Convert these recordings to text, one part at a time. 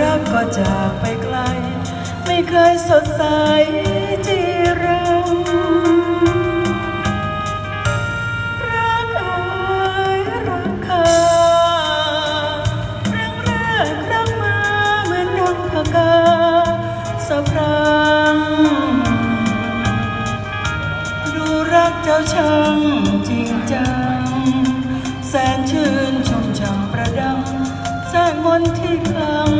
รักก็จากไปไกล ไม่เคยสดใสที่เรารักเอ่รักค่าครั้งแรกครั้งมาเหมือนดวงพกาสักรั้ง ดูรักเจ้าช่างจริงจัง แสนชื่นชมช่ำประดังแสนมนที่คลัง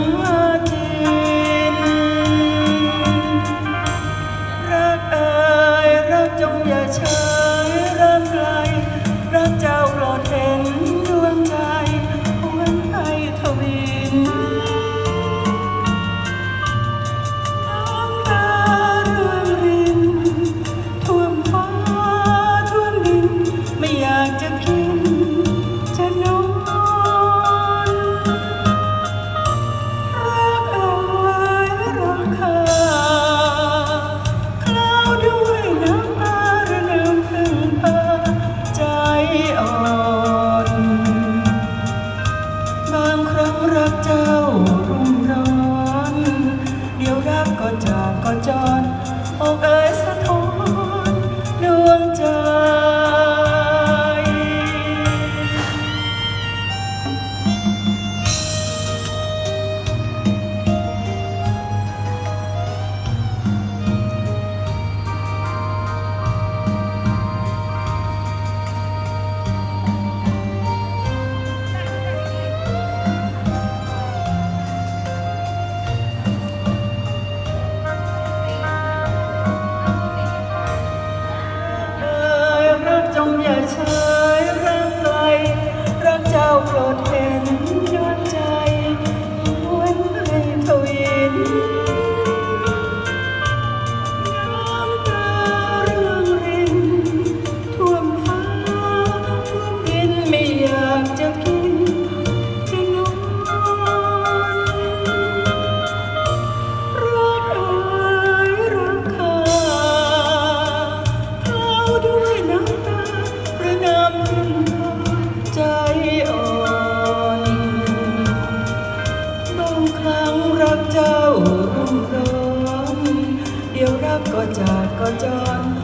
ครั้งรักเจ้ารุ่มร้อน เดี๋ยวรักก็จากก็จอน